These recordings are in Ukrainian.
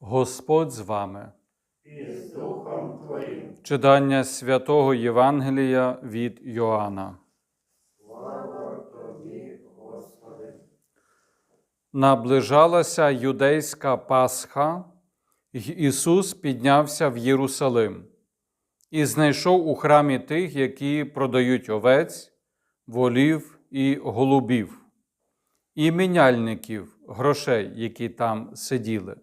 Господь з вами. і з Духом Твоїм. Читання святого Євангелія від Йоанна. Слава Тобі, Господи. Наближалася юдейська Пасха, й Ісус піднявся в Єрусалим і знайшов у храмі тих, які продають овець, волів і голубів, і міняльників грошей, які там сиділи.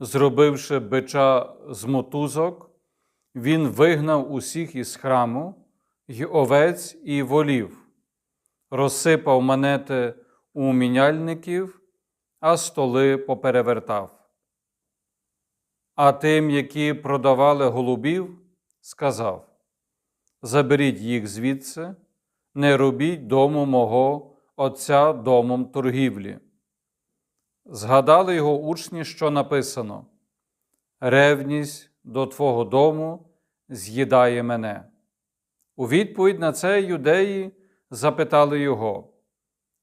Зробивши бича з мотузок, він вигнав усіх із храму, й овець і волів, розсипав монети у міняльників, а столи поперевертав. А тим, які продавали голубів, сказав: Заберіть їх звідси, не робіть дому мого Отця домом торгівлі. Згадали його учні, що написано: Ревність до Твого дому з'їдає мене. У відповідь на це юдеї запитали його,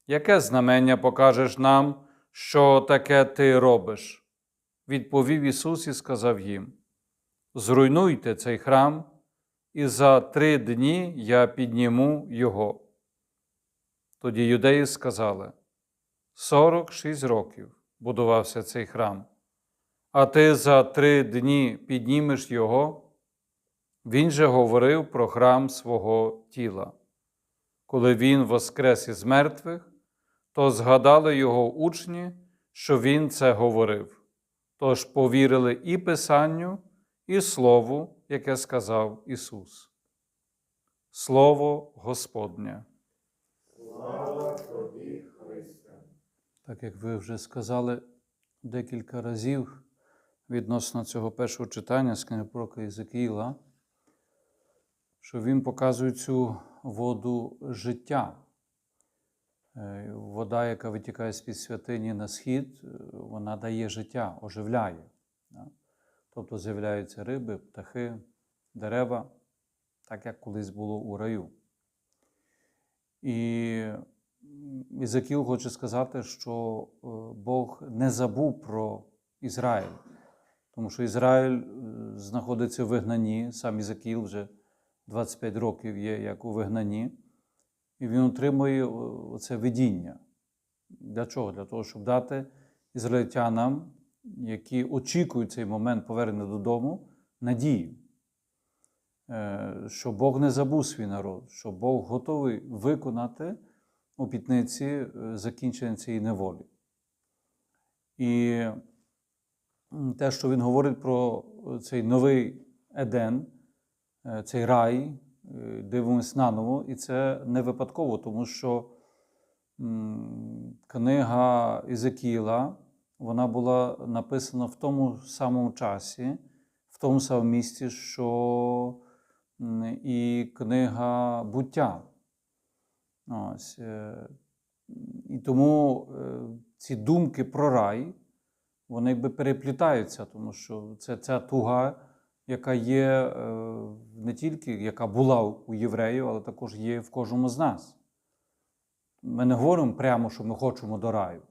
яке знамення покажеш нам, що таке ти робиш? Відповів Ісус і сказав їм: Зруйнуйте цей храм, і за три дні я підніму його. Тоді юдеї сказали: Сорок шість років будувався цей храм, а ти за три дні піднімеш його. Він же говорив про храм свого тіла. Коли він воскрес із мертвих, то згадали його учні, що він це говорив. Тож повірили і Писанню, і Слову, яке сказав Ісус. Слово Господнє. Слава. Так як ви вже сказали декілька разів відносно цього першого читання з книги пророка Єзекіїла, що він показує цю воду життя. Е, Вода, яка витікає з-під святині на схід, е, вона дає життя, оживляє. Тобто з'являються риби, птахи, дерева, так як колись було у раю. І м, Ізакіл хоче сказати, що е, Бог не забув про Ізраїль, тому що Ізраїль е, знаходиться в вигнанні, сам Ізакіл вже 25 років є як у вигнанні, і він отримує о, це видіння. Для чого? Для того, щоб дати ізраїльтянам, які очікують цей момент повернення додому, надію, Е, що Бог не забув свій народ, що Бог готовий виконати обітниці е, закінчення цієї неволі. І те, що він говорить про цей новий Еден, е, цей рай, е, дивимось наново, і це не випадково, тому що книга Ізекіла, вона була написана в тому самому часі, в тому самому місці, що і книга буття. Ось. е, І тому е, ці думки про рай, вони якби переплітаються, тому що це ця туга, яка є е, не тільки яка була у євреїв, але також є в кожному з нас. Ми не говоримо прямо, що ми хочемо до раю,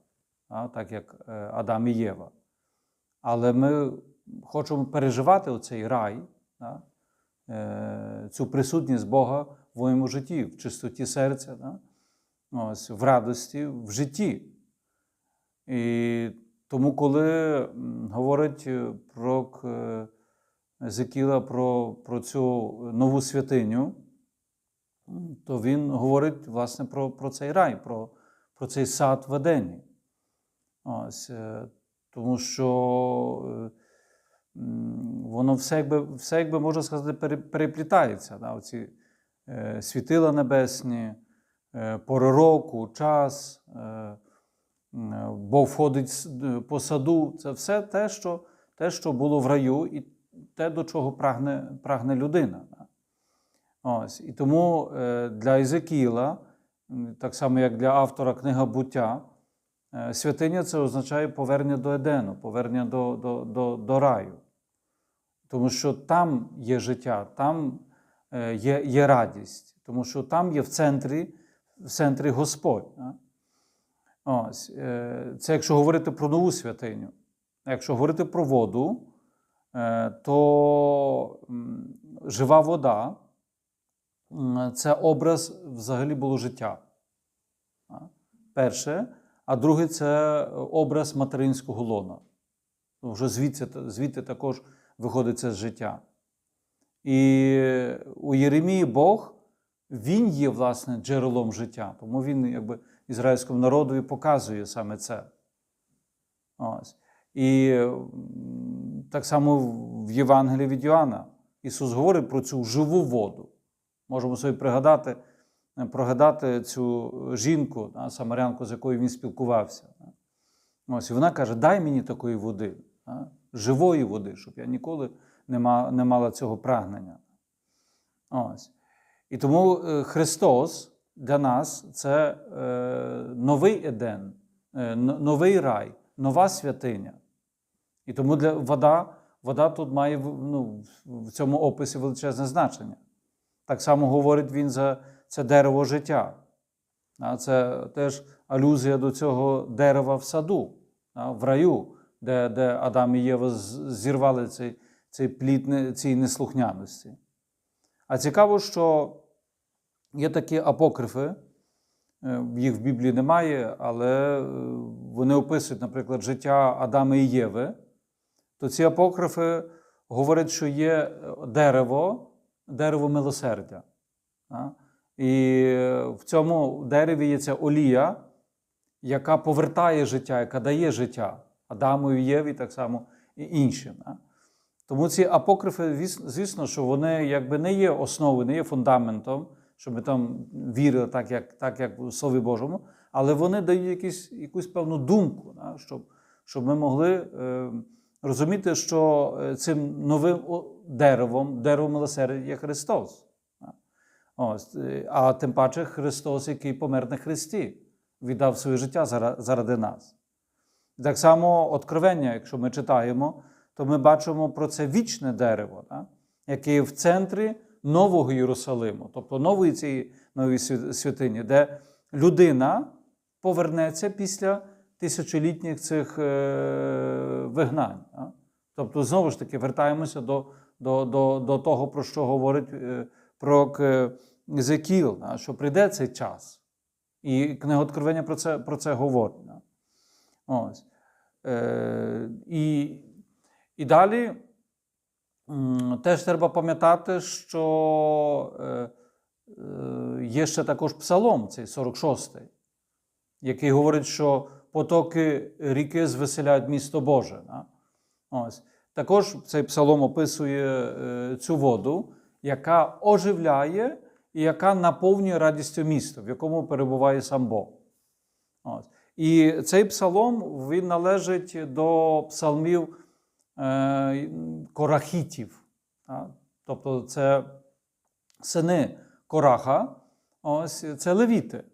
так як Адам і Єва. Але ми хочемо переживати оцей рай, цю присутність Бога в моєму житті, в чистоті серця, да? Ось, в радості, в житті. І тому, коли говорить е, пророк е, Зекіла про, про цю нову святиню, то він говорить власне про, про цей рай, про, про цей сад в Едені. Ось, е, тому що воно все, якби, все, якби можна сказати, переплітається. Да? Оці світила небесні, е, пори час, е, Бог входить по саду. Це все те, що, те, що було в раю, і те, до чого прагне, прагне людина. Ось. І тому е, для Ізекіла, так само як для автора книга буття, е, святиня це означає повернення до Едену, повернення до, до, до, до раю. Тому що там є життя, там е, є, є радість, тому що там є в центрі, в центрі Господь. Ось, е, це якщо говорити про нову святиню. А Якщо говорити про воду, е, то жива вода це образ взагалі було життя. Перше, а друге це образ материнського лона. Вже звідси, звідти також виходить це з життя. І у Єремії Бог, він є, власне, джерелом життя. Тому він, якби, ізраїльському народові показує саме це. Ось. І так само в Євангелії від Йоанна Ісус говорить про цю живу воду. Можемо собі пригадати, е, пригадати цю жінку, самарянку, з якою він спілкувався. Ось, і вона каже: дай мені такої води, живої води, щоб я ніколи не, ма, не мала цього прагнення. Ось. І тому е, Христос для нас це е, новий Еден, е, новий рай, нова святиня. І тому для вода, вода тут має ну, в цьому описі величезне значення. Так само говорить він за це дерево життя. А Це теж алюзія до цього дерева в саду, в раю, де, де Адам і Єва зірвали цей, цей плід цієї неслухняності. А цікаво, що є такі апокрифи, е, їх в Біблії немає, але е, вони описують, наприклад, життя Адама і Єви. То ці апокрифи говорять, що є е, дерево, дерево милосердя. І в цьому дереві є ця олія, яка повертає життя, яка дає життя Адаму і Єві, так само і іншим. Тому ці апокрифи, звісно, що вони якби не є основою, не є фундаментом, щоб ми там вірили так, як, так, як у Слові Божому, але вони дають якісь, якусь певну думку, да, щоб, щоб ми могли е, розуміти, що е, цим новим деревом, деревом милосердя є Христос. да. Ось, е, а тим паче Христос, який помер на Христі, віддав своє життя заради нас. Так само откровення, якщо ми читаємо, то ми бачимо про це вічне дерево, да? яке в центрі Нового Єрусалиму, тобто нової цієї нової святині, де людина повернеться після тисячолітніх цих е, вигнань. Да? Тобто, знову ж таки, вертаємося до, до, до, до того, про що говорить е, пророк е, да? що прийде цей час. І книга Откровення про це, про це говорить. Да? Ось. Е, і, і далі теж треба пам'ятати, що е, е, є ще також псалом, цей 46-й, який говорить, що потоки ріки звеселяють місто Боже. Ось. Також цей псалом описує е, цю воду, яка оживляє і яка наповнює радістю місто, в якому перебуває сам Бог. Ось. І цей псалом він належить до псалмів корахітів. Тобто це сини Кораха, ось це левіти.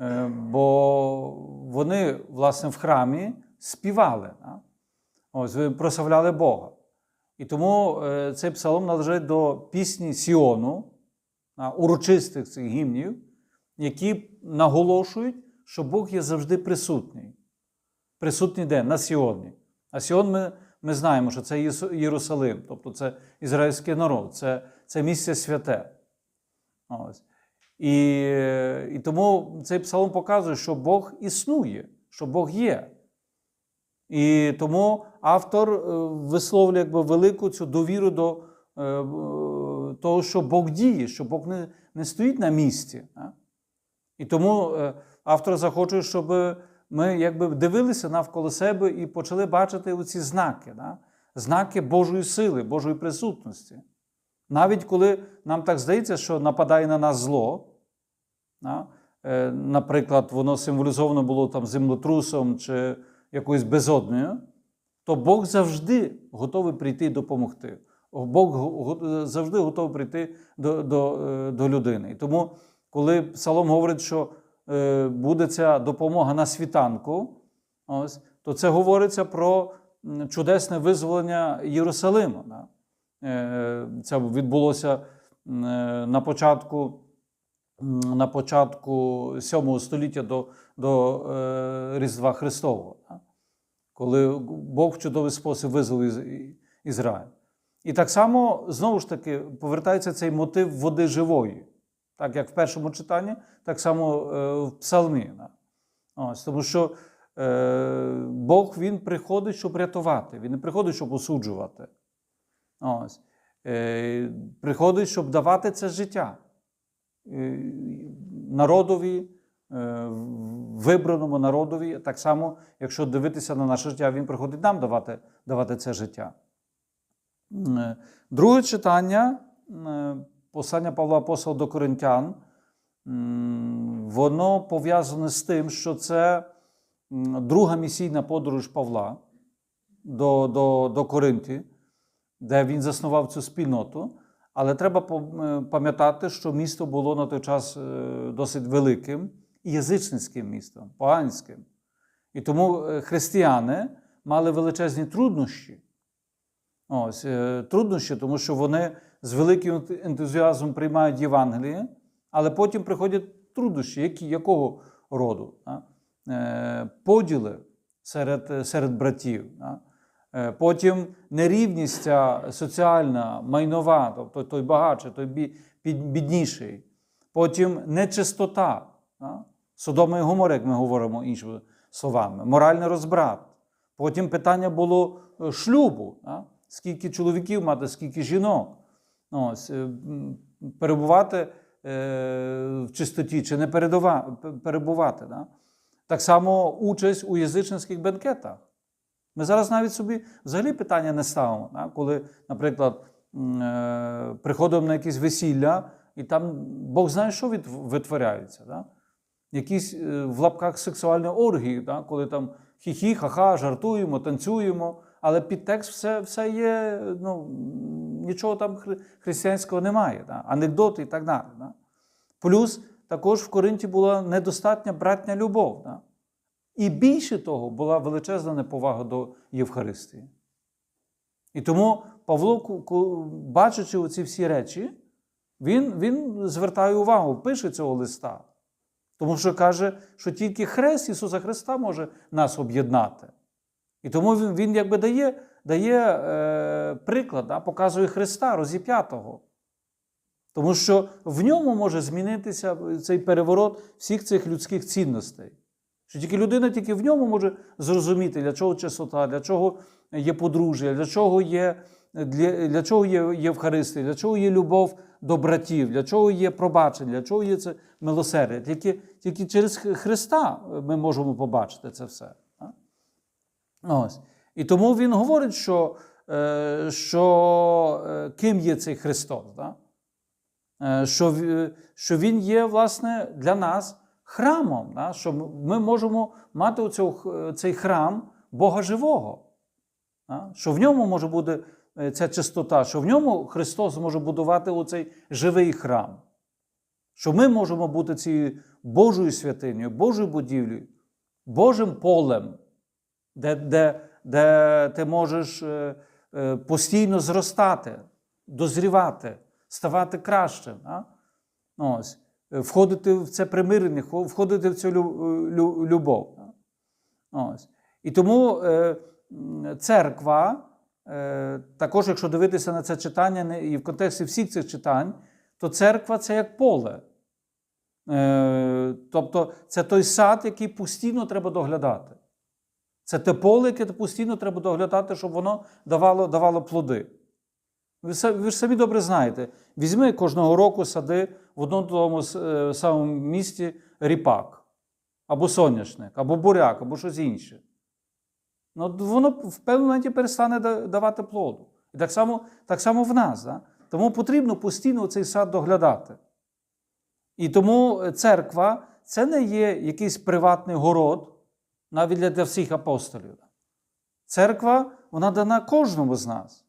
Е, бо вони, власне, в храмі співали. Ось, прославляли Бога. І тому е, цей псалом належить до пісні Сіону, урочистих цих гімнів, які наголошують, що Бог є завжди присутній. Присутній де? На Сіоні. А Сіон ми, ми знаємо, що це Єрусалим, тобто це ізраїльський народ, це, це місце святе. Ось. І, і тому цей псалом показує, що Бог існує, що Бог є. І тому автор е, висловлює якби, велику цю довіру до е, е, того, що Бог діє, що Бог не, не стоїть на місці. а. І тому е, автор захоче, щоб ми якби дивилися навколо себе і почали бачити оці знаки, да? знаки Божої сили, Божої присутності. Навіть коли нам так здається, що нападає на нас зло, да? е, наприклад, воно символізовано було там землетрусом чи якоюсь безодною, то Бог завжди готовий прийти і допомогти. Бог завжди готовий прийти до, до, е, до людини. І тому, коли Псалом говорить, що буде ця допомога на світанку, ось, то це говориться про чудесне визволення Єрусалима. Да? Е, Це відбулося е, на початку, на початку 7 століття до, до е, Різдва Христового. Коли Бог в чудовий спосіб визволив Ізраїль. І так само, знову ж таки, повертається цей мотив води живої. Так як в першому читанні, так само е, в псалмі. Ось, тому що е, Бог він приходить, щоб рятувати, він не приходить, щоб осуджувати. Ось. Е, приходить, щоб давати це життя народові, вибраному народові. Так само, якщо дивитися на наше життя, він приходить нам давати, давати це життя. Друге читання, послання Павла Апостола до Коринтян, воно пов'язане з тим, що це друга місійна подорож Павла до, до, до Коринті, де він заснував цю спільноту. Але треба пам'ятати, що місто було на той час е, досить великим і язичницьким містом, поганським. І тому е, християни мали величезні труднощі. Ось, е, труднощі, тому що вони з великим ентузіазмом приймають Євангеліє, але потім приходять труднощі, які, якого роду? а? Е, Поділи серед, серед братів. а? Е, Потім нерівність соціальна, майнова, тобто той багатший, той бідніший. Потім нечистота, а? Содома і Гомора, як ми говоримо іншими словами, моральний розбрат. Потім питання було е, шлюбу. А? Скільки чоловіків мати, скільки жінок. Ось, е, перебувати е, в чистоті чи не передова- перебувати. Да? Так само участь у язичницьких бенкетах. Ми зараз навіть собі взагалі питання не ставимо. Да? Коли, наприклад, е, приходимо на якісь весілля, і там Бог знає, що від- витворяється. Да? Якісь в лапках сексуальні оргії, да? коли там хі-хі, ха-ха, жартуємо, танцюємо, але підтекст все, все є, ну, нічого там хри- християнського немає, да? анекдоти і так далі. Да? Плюс також в Коринті була недостатня братня любов. Да? І більше того, була величезна неповага до Євхаристії. І тому Павло, бачачи оці всі речі, він, він звертає увагу, пише цього листа. Тому що каже, що тільки хрест Ісуса Христа може нас об'єднати. І тому він, він якби дає, дає е, приклад, да, показує Христа розіп'ятого. Тому що в ньому може змінитися цей переворот всіх цих людських цінностей. Що тільки людина тільки в ньому може зрозуміти, для чого чистота, для чого є подружжя, для чого є, для, для чого є Євхаристія, для чого є любов до братів, для чого є пробачення, для чого є це милосердя. Тільки, тільки через Христа ми можемо побачити це все. А? Ось. І тому він говорить, що, е, що е, ким є цей Христос. Да? Е, Що, що Він є, власне, для нас храмом, да? що ми можемо мати оцю, цей храм Бога живого. Да? Що в ньому може бути ця чистота, що в ньому Христос може будувати оцей живий храм. Що ми можемо бути цією Божою святинею, Божою будівлею, Божим полем, де, де, де ти можеш е, е, постійно зростати, дозрівати, ставати кращим. А? Ось. Е, Входити в це примирення, входити в цю лю- лю- любов. Ось. І тому церква, також, якщо дивитися на це читання і в контексті всіх цих читань, то церква це як поле. Тобто це той сад, який постійно треба доглядати. Це те поле, яке постійно треба доглядати, щоб воно давало, давало плоди. Ви, ж самі добре знаєте, візьми кожного року сади в одному тому е, самому місті ріпак, або соняшник, або буряк, або щось інше. Ну, воно в певному моменті перестане давати плоду. І так само, так само в нас. Да? Тому потрібно постійно цей сад доглядати. І тому церква це не є якийсь приватний город, навіть для- всіх апостолів. Церква вона дана кожному з нас.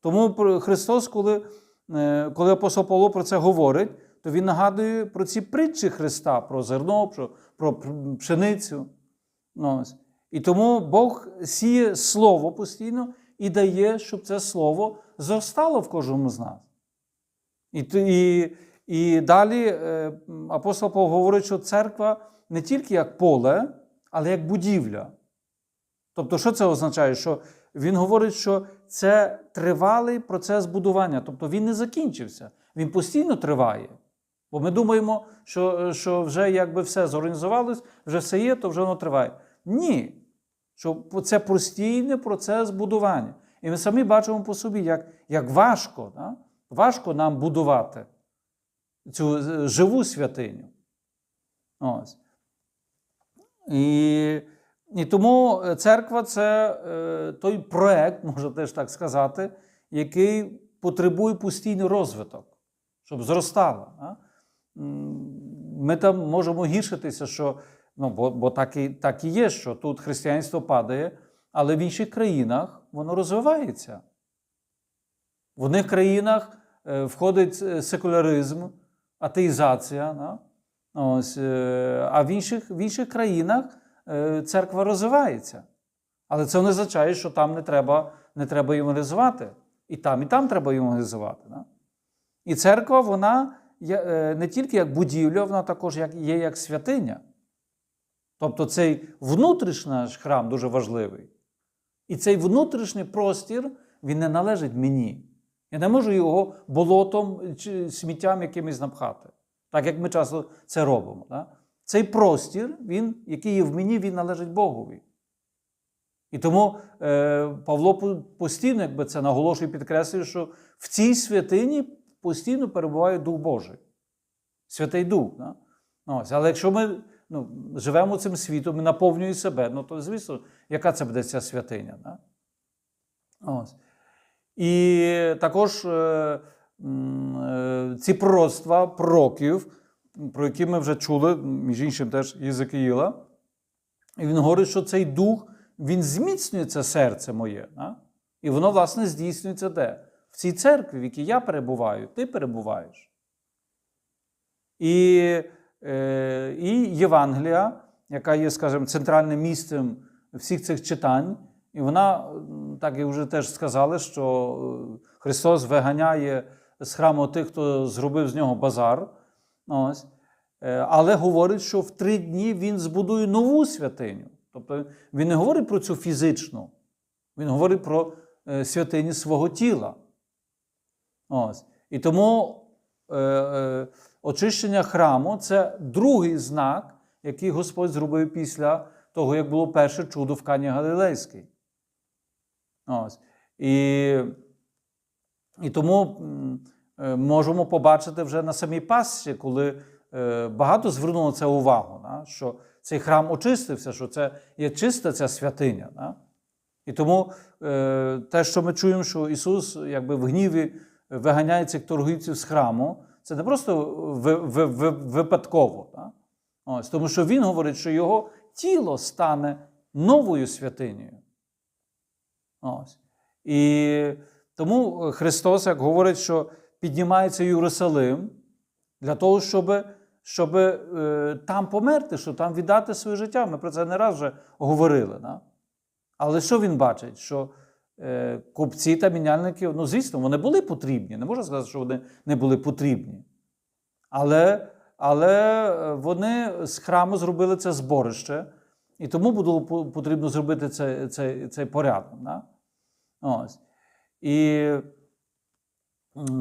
Тому Христос, коли, е, коли апостол Павло про це говорить, то він нагадує про ці притчі Христа, про зерно, про, про пшеницю. Ну. І тому Бог сіє слово постійно і дає, щоб це слово зростало в кожному з нас. І, і, і далі е, апостол Павло говорить, що церква не тільки як поле, але як будівля. Тобто, що це означає? Що він говорить, що це тривалий процес будування, тобто він не закінчився, він постійно триває. Бо ми думаємо, що, що вже якби все зорганізувалось, вже все є, то вже воно триває. Ні. Що це постійний процес будування. І ми самі бачимо по собі, як, як важко, да? важко нам будувати цю е, живу святиню. Ось. І, і тому церква це е, той проект, можна теж так сказати, який потребує постійний розвиток, щоб зростала. М, Ми там можемо гіршитися, що, ну, бо, бо так, і, так і є, що тут християнство падає, але в інших країнах воно розвивається. В одних країнах е, входить е, секуляризм, атеїзація. Да? Ось, е, а в інших, в інших країнах е, церква розвивається. Але це не означає, що там не треба, не треба евангелізувати. І там, і там треба евангелізувати. Да? І церква, вона е, не тільки як будівля, вона також є як святиня. Тобто цей внутрішній храм дуже важливий. І цей внутрішній простір, він не належить мені. Я не можу його болотом чи сміттям якимось напхати, так як ми часто це робимо. Да? Цей простір, він, який є в мені, він належить Богові. І тому е, Павло постійно, якби це наголошує, підкреслює, що в цій святині постійно перебуває Дух Божий. Святий Дух. Да? Ось. Але якщо ми ну, живемо цим світом і наповнюємо себе, ну то звісно, яка це буде ця святиня? Да? Ось. І також е, ці пророцтва пророків, про які ми вже чули, між іншим теж Єзекіїла, і він говорить, що цей дух він зміцнює це серце моє. Да? І воно, власне, здійснюється де? В цій церкві, в якій я перебуваю, ти перебуваєш. І, е, і Євангелія, яка є, скажімо, центральним місцем всіх цих читань, і вона, так і вже теж сказали, що е, Христос виганяє з храму тих, хто зробив з нього базар. Ось. Е, Але говорить, що в три дні він збудує нову святиню. Тобто він не говорить про цю фізичну, він говорить про е, святині свого тіла. Ось. І тому е, е, очищення храму це другий знак, який Господь зробив після того, як було перше чудо в Кані Галилейській. Ось. І, і тому е, можемо побачити вже на самій Пасхі, коли е, багато звернуло це увагу, що цей храм очистився, що це є чиста ця святиня. І тому е, те, що ми чуємо, що Ісус якби в гніві виганяє цих торгівців з храму, це не просто ви, ви, ви, випадково. Ось, тому що Він говорить, що Його тіло стане новою святинею. Ось. І тому Христос, як говорить, що піднімається Єрусалим для того, щоб, щоб е, там померти, щоб там віддати своє життя. Ми про це не раз вже говорили. Да? Але що він бачить? Що е, купці та міняльники, ну, звісно, вони були потрібні. Не можна сказати, що вони не були потрібні. Але, але вони з храму зробили це зборище, і тому було потрібно зробити цей, цей, цей порядок. Да? Ось. І,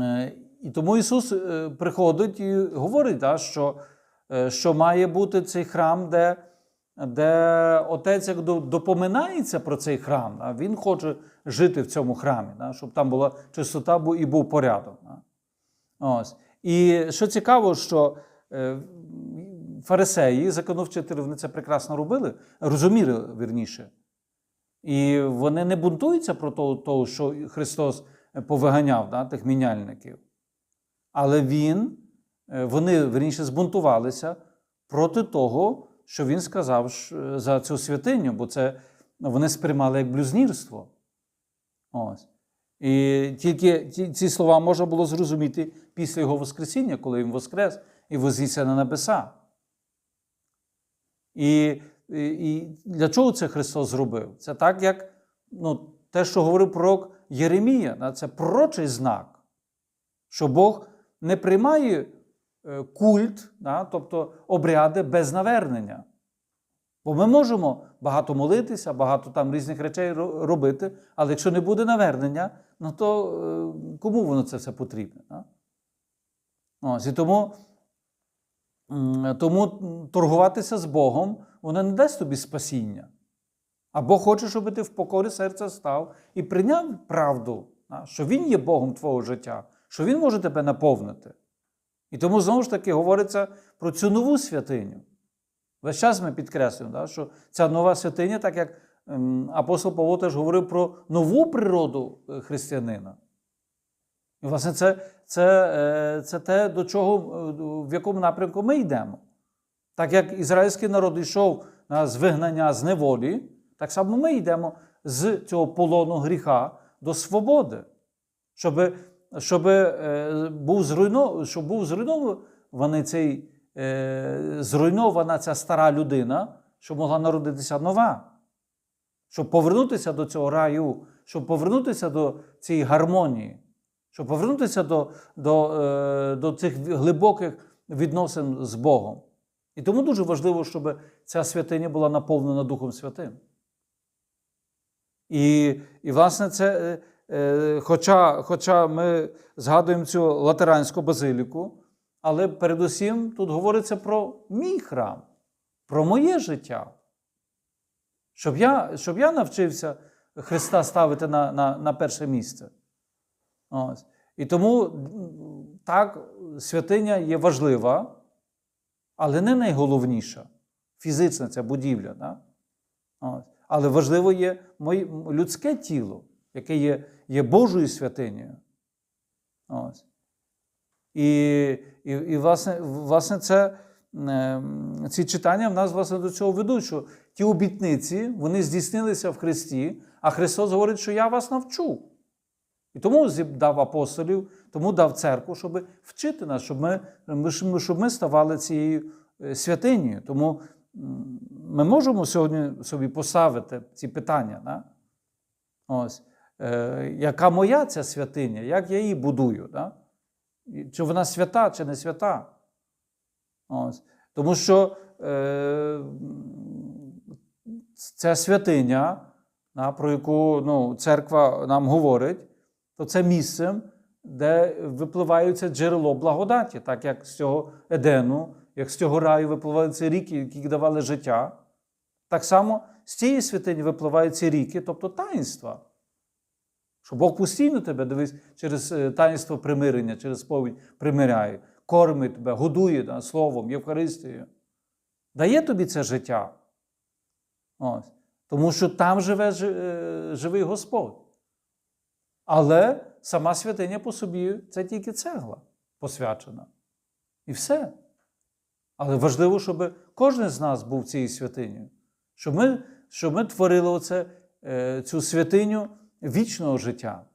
е, і тому Ісус е, приходить і говорить, да, що, е, що має бути цей храм, де, де Отець як допоминається про цей храм. Да? Він хоче жити в цьому храмі, да? щоб там була чистота і був порядок. Да? Ось. І що цікаво, що фарисеї, законовчителі, вони це прекрасно робили, розуміли вірніше. І вони не бунтуються про того, що Христос повиганяв да, тих міняльників. Але він, е, вони верніше збунтувалися проти того, що він сказав за цю святиню, бо це ну, вони сприймали як блюзнірство. Ось. І тільки ті- ці слова можна було зрозуміти після його Воскресіння, коли він воскрес і вознісся на небеса. І, і, для чого це Христос зробив? Це так, як ну, те, що говорив пророк Єремія, це пророчий знак, що Бог не приймає е, культ, тобто обряди без навернення. Бо ми можемо багато молитися, багато там різних речей робити, але якщо не буде навернення, ну то е, кому воно це все потрібне? Ось, і тому, тому торгуватися з Богом, воно не дасть тобі спасіння. А Бог хоче, щоб ти в покорі серця став і прийняв правду, що Він є Богом твого життя, що Він може тебе наповнити. І тому знову ж таки говориться про цю нову святиню. Весь час ми підкреслюємо, що ця нова святиня, так як ем, апостол Павло теж говорив про нову природу е, християнина. І, власне, це, це, е, це те, до чого, е, в якому напрямку ми йдемо. Так як ізраїльський народ йшов з вигнання з неволі, так само ми йдемо з цього полону гріха до свободи, щоб, щоб, е, був, зруйно, щоб був зруйнований цей, зруйнована ця стара людина, щоб могла народитися нова. Щоб повернутися до цього раю, щоб повернутися до цієї гармонії, щоб повернутися до, до, е, до цих глибоких відносин з Богом. І тому дуже важливо, щоб ця святиня була наповнена Духом Святим. І, і власне, це, е, е, хоча, хоча ми згадуємо цю латеранську базиліку, але передусім тут говориться про мій храм, про моє життя. Щоб я, щоб я навчився Христа ставити на, на, на перше місце. Ось. І тому так, святиня є важлива, але не найголовніша. Фізична ця будівля. Да? Ось. Але важливо є моє, людське тіло, яке є, є Божою святинею. Ось. І, і, і власне, власне, це, е, ці читання в нас власне, до цього ведуть, що ті обітниці вони здійснилися в Христі, а Христос говорить, що я вас навчу. І тому дав апостолів, тому дав церкву, щоб вчити нас, щоб ми, щоб ми ставали цією е, святинею. Тому ми можемо сьогодні собі поставити ці питання. Да? Ось. Е, яка моя ця святиня, як я її будую? Да? Чи вона свята, чи не свята? Ось. Тому що е, ця святиня, про яку ну, церква нам говорить, то це місцем, де випливає це джерело благодаті, так як з цього Едену, як з цього раю випливають ці ріки, які давали життя. Так само з цієї святині випливають ці ріки, тобто таїнства. Що Бог постійно тебе дивись через е, таїнство примирення, через сповідь примиряє, кормить тебе, годує да, словом, Євхаристією. Дає тобі це життя. Ось. Тому що там живе е, живий Господь. Але сама святиня по собі це тільки цегла посвячена. І все. Але важливо, щоб кожен з нас був цією святинею. Щоб ми, щоб ми творили оце, е, цю святиню вічного життя.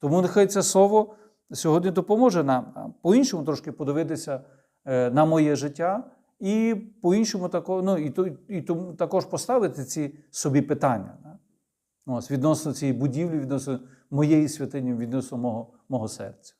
Тому нехай це слово сьогодні допоможе нам по-іншому трошки подивитися е, на моє життя і по-іншому тако, ну, і, то- і, також поставити ці собі питання. Ось, відносно цієї будівлі, відносно моєї святині, відносно мого, мого серця.